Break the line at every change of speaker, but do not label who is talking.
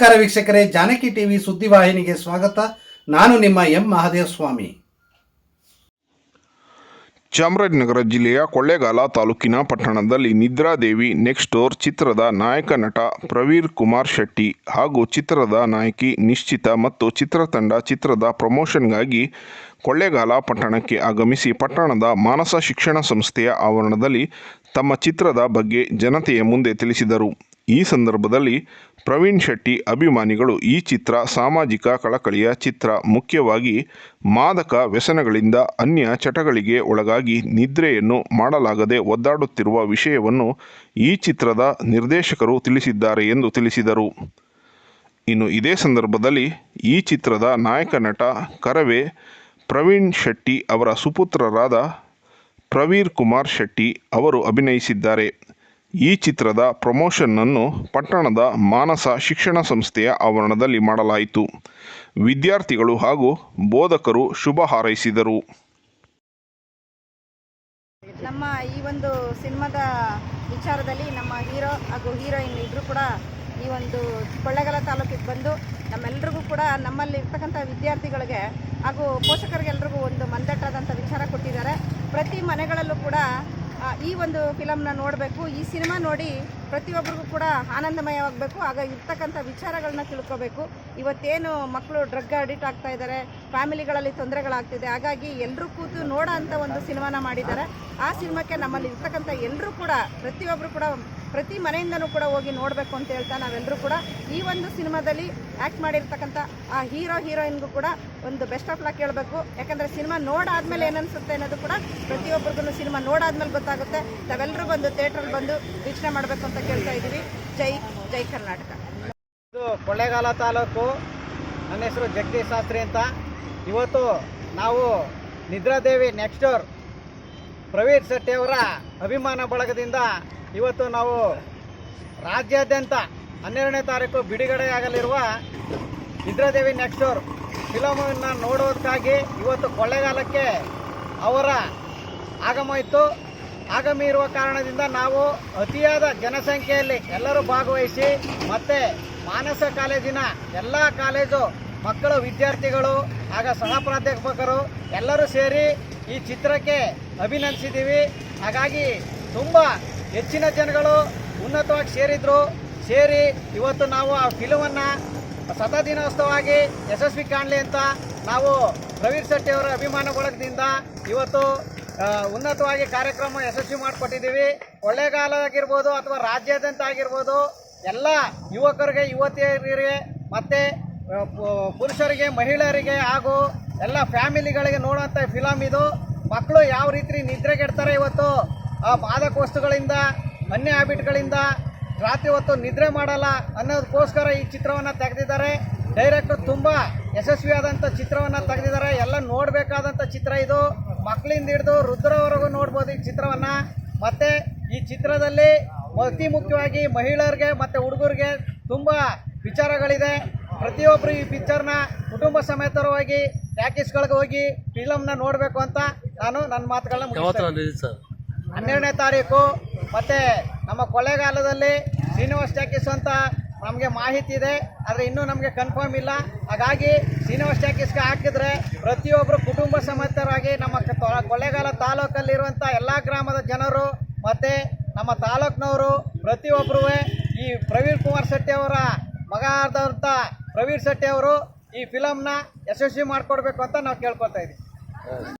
ನಮಸ್ಕಾರ ವೀಕ್ಷಕರೇ, ಜಾನಕಿ ಟಿವಿ ಸುದ್ದಿವಾಹಿನಿಗೆ ಸ್ವಾಗತ. ನಾನು ನಿಮ್ಮ ಎಂ ಮಹಾದೇವ ಸ್ವಾಮಿ
ಚಾಮರಾಜನಗರ ಜಿಲ್ಲೆಯ ಕೊಳ್ಳೇಗಾಲ ತಾಲೂಕಿನ ಪಟ್ಟಣದಲ್ಲಿ ನಿದ್ರಾದೇವಿ ನೆಕ್ಸ್ಟ್ ಡೋರ್ ಚಿತ್ರದ ನಾಯಕ ನಟ ಪ್ರವೀರ್ ಕುಮಾರ್ ಶೆಟ್ಟಿ ಹಾಗೂ ಚಿತ್ರದ ನಾಯಕಿ ನಿಶ್ಚಿತ ಮತ್ತು ಚಿತ್ರತಂಡ ಚಿತ್ರದ ಪ್ರಮೋಷನ್ಗಾಗಿ ಕೊಳ್ಳೇಗಾಲ ಪಟ್ಟಣಕ್ಕೆ ಆಗಮಿಸಿ ಪಟ್ಟಣದ ಮಾನಸ ಶಿಕ್ಷಣ ಸಂಸ್ಥೆಯ ಆವರಣದಲ್ಲಿ ತಮ್ಮ ಚಿತ್ರದ ಬಗ್ಗೆ ಜನತೆಯ ಮುಂದೆ ತಿಳಿಸಿದರು. ಈ ಸಂದರ್ಭದಲ್ಲಿ ಪ್ರವೀಣ್ ಶೆಟ್ಟಿ ಅಭಿಮಾನಿಗಳು ಈ ಚಿತ್ರ ಸಾಮಾಜಿಕ ಕಳಕಳಿಯ ಚಿತ್ರ. ಮುಖ್ಯವಾಗಿ ಮಾದಕ ವ್ಯಸನಗಳಿಂದ ಅನ್ಯ ಚಟಗಳಿಗೆ ಒಳಗಾಗಿ ನಿದ್ರೆಯನ್ನು ಮಾಡಲಾಗದೆ ಒದ್ದಾಡುತ್ತಿರುವ ವಿಷಯವನ್ನು ಈ ಚಿತ್ರದ ನಿರ್ದೇಶಕರು ತಿಳಿಸಿದ್ದಾರೆ ಎಂದು ತಿಳಿಸಿದರು. ಇನ್ನು ಇದೇ ಸಂದರ್ಭದಲ್ಲಿ ಈ ಚಿತ್ರದ ನಾಯಕ ನಟ ಕರವೇ ಪ್ರವೀಣ್ ಶೆಟ್ಟಿ ಅವರ ಸುಪುತ್ರರಾದ ಪ್ರವೀರ್ ಕುಮಾರ್ ಶೆಟ್ಟಿ ಅವರು ಅಭಿನಯಿಸಿದ್ದಾರೆ. ಈ ಚಿತ್ರದ ಪ್ರಮೋಷನ್ನನ್ನು ಪಟ್ಟಣದ ಮಾನಸ ಶಿಕ್ಷಣ ಸಂಸ್ಥೆಯ ಆವರಣದಲ್ಲಿ ಮಾಡಲಾಯಿತು. ವಿದ್ಯಾರ್ಥಿಗಳು ಹಾಗೂ ಬೋಧಕರು ಶುಭ ಹಾರೈಸಿದರು.
ನಮ್ಮ ಈ ಒಂದು ಸಿನಿಮಾದ ವಿಚಾರದಲ್ಲಿ ನಮ್ಮ ಹೀರೋ ಹಾಗೂ ಹೀರೋಯಿನ್ ಇಬ್ಬರು ಕೂಡ ಈ ಒಂದು ಕೊಳ್ಳೇಗಾಲ ತಾಲೂಕಿಗೆ ಬಂದು ನಮ್ಮೆಲ್ರಿಗೂ ಕೂಡ ನಮ್ಮಲ್ಲಿ ಇರ್ತಕ್ಕಂಥ ವಿದ್ಯಾರ್ಥಿಗಳಿಗೆ ಹಾಗೂ ಪೋಷಕರಿಗೆಲ್ಲರಿಗೂ ಒಂದು ಮಂದಟ್ಟಾದಂಥ ವಿಚಾರ ಕೊಟ್ಟಿದ್ದಾರೆ. ಪ್ರತಿ ಮನೆಗಳಲ್ಲೂ ಕೂಡ ಈ ಒಂದು ಫಿಲಮ್ನ ನೋಡಬೇಕು, ಈ ಸಿನಿಮಾ ನೋಡಿ ಪ್ರತಿಯೊಬ್ಬರಿಗೂ ಕೂಡ ಆನಂದಮಯವಾಗಬೇಕು. ಆಗ ಇರ್ತಕ್ಕಂಥ ವಿಚಾರಗಳನ್ನ ತಿಳ್ಕೋಬೇಕು. ಇವತ್ತೇನು ಮಕ್ಕಳು ಡ್ರಗ್ ಅಡಿಕ್ಟ್ ಆಗ್ತಾ ಇದ್ದಾರೆ ಫ್ಯಾಮಿಲಿಗಳಲ್ಲಿ ತೊಂದರೆಗಳಾಗ್ತಿದೆ, ಹಾಗಾಗಿ ಎಲ್ಲರೂ ಕೂತು ನೋಡೋ ಅಂಥ ಒಂದು ಸಿನಿಮಾನ ಮಾಡಿದ್ದಾರೆ. ಆ ಸಿನಿಮಾಕ್ಕೆ ನಮ್ಮಲ್ಲಿ ಇರ್ತಕ್ಕಂಥ ಎಲ್ಲರೂ ಕೂಡ ಪ್ರತಿಯೊಬ್ಬರು ಕೂಡ ಪ್ರತಿ ಮನೆಯಿಂದನೂ ಕೂಡ ಹೋಗಿ ನೋಡಬೇಕು ಅಂತ ಹೇಳ್ತಾ ನಾವೆಲ್ಲರೂ ಕೂಡ ಈ ಒಂದು ಸಿನಿಮಾದಲ್ಲಿ ಆ್ಯಕ್ಟ್ ಮಾಡಿರ್ತಕ್ಕಂಥ ಆ ಹೀರೋ, ಹೀರೋಯಿನ್ಗೂ ಕೂಡ ಒಂದು ಬೆಸ್ಟ್ ಆಫ್ ಲಕ್ ಹೇಳಬೇಕು. ಯಾಕಂದರೆ ಸಿನಿಮಾ ನೋಡಾದ್ಮೇಲೆ ಏನನ್ಸುತ್ತೆ ಅನ್ನೋದು ಕೂಡ ಪ್ರತಿಯೊಬ್ಬರಿಗೂ ಸಿನಿಮಾ ನೋಡಾದ್ಮೇಲೆ ಗೊತ್ತಾಗುತ್ತೆ. ನಾವೆಲ್ಲರೂ ಬಂದು ಥಿಯೇಟ್ರಲ್ಲಿ ಬಂದು ವೀಕ್ಷಣೆ ಮಾಡಬೇಕು ಅಂತ ಕೇಳ್ತಾ ಇದ್ದೀವಿ. ಜೈ ಜೈ ಕರ್ನಾಟಕ.
ಇದು ಕೊಳ್ಳೇಗಾಲ ತಾಲೂಕು. ನನ್ನ ಹೆಸರು ಜಗದೀಶ್ ಶಾಸ್ತ್ರಿ ಅಂತ. ಇವತ್ತು ನಾವು ನಿದ್ರಾದೇವಿ ನೆಕ್ಸ್ಟ್ ಡೋರ್ ಪ್ರವೀರ್ ಶೆಟ್ಟಿ ಅಭಿಮಾನ ಬಳಗದಿಂದ ಇವತ್ತು ನಾವು ರಾಜ್ಯಾದ್ಯಂತ ಹನ್ನೆರಡನೇ ತಾರೀಕು ಬಿಡುಗಡೆಯಾಗಲಿರುವ ವಿದ್ರಾದೇವಿ ನೆಕ್ಸ್ಟ್ ಫಿಲಮನ್ನು ನೋಡೋದಕ್ಕಾಗಿ ಇವತ್ತು ಕೊಳ್ಳೆಗಾಲಕ್ಕೆ ಅವರ ಆಗಮ ಇತ್ತು. ಆಗಮಿ ಇರುವ ಕಾರಣದಿಂದ ನಾವು ಅತಿಯಾದ ಜನಸಂಖ್ಯೆಯಲ್ಲಿ ಎಲ್ಲರೂ ಭಾಗವಹಿಸಿ ಮತ್ತು ಮಾನಸ ಕಾಲೇಜಿನ ಎಲ್ಲ ಕಾಲೇಜು ಮಕ್ಕಳು, ವಿದ್ಯಾರ್ಥಿಗಳು, ಆಗ ಸಹ ಪ್ರಾಧ್ಯಾಪಕರು ಎಲ್ಲರೂ ಸೇರಿ ಈ ಚಿತ್ರಕ್ಕೆ ಅಭಿನಂದಿಸಿದ್ದೀವಿ. ಹಾಗಾಗಿ ತುಂಬ ಹೆಚ್ಚಿನ ಜನಗಳು ಉನ್ನತವಾಗಿ ಸೇರಿದ್ರು. ಸೇರಿ ಇವತ್ತು ನಾವು ಆ ಫಿಲಮನ್ನು ಶತ ದಿನೋತ್ಸವವಾಗಿ ಯಶಸ್ವಿ ಕಾಣಲಿ ಅಂತ ನಾವು ಪ್ರವೀರ್ ಶೆಟ್ಟಿ ಅವರ ಅಭಿಮಾನ ಬಳಗದಿಂದ ಇವತ್ತು ಉನ್ನತವಾಗಿ ಕಾರ್ಯಕ್ರಮ ಯಶಸ್ವಿ ಮಾಡಿಕೊಟ್ಟಿದ್ದೀವಿ. ಕೊಳ್ಳೇಗಾಲ ಆಗಿರ್ಬೋದು ಅಥವಾ ರಾಜ್ಯಾದ್ಯಂತ ಆಗಿರ್ಬೋದು ಎಲ್ಲ ಯುವಕರಿಗೆ, ಯುವತಿಯರಿಗೆ, ಮತ್ತು ಪುರುಷರಿಗೆ, ಮಹಿಳೆಯರಿಗೆ ಹಾಗೂ ಎಲ್ಲ ಫ್ಯಾಮಿಲಿಗಳಿಗೆ ನೋಡುವಂಥ ಫಿಲಮ್ ಇದು. ಮಕ್ಕಳು ಯಾವ ರೀತಿ ನಿದ್ರೆಗೆಡ್ತಾರೆ ಇವತ್ತು? ಆ ಮಾದಕ ವಸ್ತುಗಳಿಂದ ಅನ್ಯ ಹ್ಯಾಬಿಟ್ಗಳಿಂದ ರಾತ್ರಿ ಹೊತ್ತು ನಿದ್ರೆ ಮಾಡಲ್ಲ ಅನ್ನೋದಕ್ಕೋಸ್ಕರ ಈ ಚಿತ್ರವನ್ನು ತೆಗೆದಿದ್ದಾರೆ. ಡೈರೆಕ್ಟರ್ ತುಂಬ ಯಶಸ್ವಿಯಾದಂಥ ಚಿತ್ರವನ್ನು ತೆಗೆದಿದ್ದಾರೆ. ಎಲ್ಲ ನೋಡಬೇಕಾದಂಥ ಚಿತ್ರ ಇದು. ಮಕ್ಕಳಿಂದ ಹಿಡಿದು ವೃದ್ಧರವರೆಗೂ ನೋಡ್ಬೋದು ಈ ಚಿತ್ರವನ್ನು. ಮತ್ತು ಈ ಚಿತ್ರದಲ್ಲಿ ಅತಿ ಮುಖ್ಯವಾಗಿ ಮಹಿಳೆಯರಿಗೆ ಮತ್ತು ಹುಡುಗರಿಗೆ ತುಂಬ ವಿಚಾರಗಳಿದೆ. ಪ್ರತಿಯೊಬ್ಬರು ಈ ಪಿಕ್ಚರ್ನ ಕುಟುಂಬ ಸಮೇತರವಾಗಿ ಟ್ಯಾಕೀಸ್ಗಳಿಗೆ ಹೋಗಿ ಫಿಲಮ್ನ ನೋಡಬೇಕು ಅಂತ ನಾನು ನನ್ನ ಮಾತುಗಳನ್ನ. ಹನ್ನೆರಡನೇ ತಾರೀಕು ಮತ್ತು ನಮ್ಮ ಕೊಳ್ಳೇಗಾಲದಲ್ಲಿ ಶ್ರೀನಿವಾಸ್ ಟ್ಯಾಕೀಸ್ ಅಂತ ನಮಗೆ ಮಾಹಿತಿ ಇದೆ ಆದರೆ ಇನ್ನೂ ನಮಗೆ ಕನ್ಫರ್ಮ್ ಇಲ್ಲ ಹಾಗಾಗಿ ಶ್ರೀನಿವಾಸ್ ಟ್ಯಾಕೀಸ್ಗೆ ಹಾಕಿದ್ರೆ ಪ್ರತಿಯೊಬ್ಬರು ಕುಟುಂಬ ಸಮೇತರಾಗಿ ನಮ್ಮ ಕೊಳ್ಳೇಗಾಲ ತಾಲೂಕಲ್ಲಿರುವಂಥ ಎಲ್ಲ ಗ್ರಾಮದ ಜನರು ಮತ್ತು ನಮ್ಮ ತಾಲೂಕಿನವರು ಪ್ರತಿಯೊಬ್ಬರೂ ಈ ಪ್ರವೀಣ್ ಕುಮಾರ್ ಶೆಟ್ಟಿ ಅವರ ಮಗ ಆದಂಥ ಪ್ರವೀಣ್ ಶೆಟ್ಟಿ ಅವರು ಈ ಫಿಲಂನ ಯಶಸ್ವಿ ಮಾಡಿಕೊಡ್ಬೇಕು ಅಂತ ನಾವು ಕೇಳ್ಕೊತಾ ಇದ್ದೀವಿ.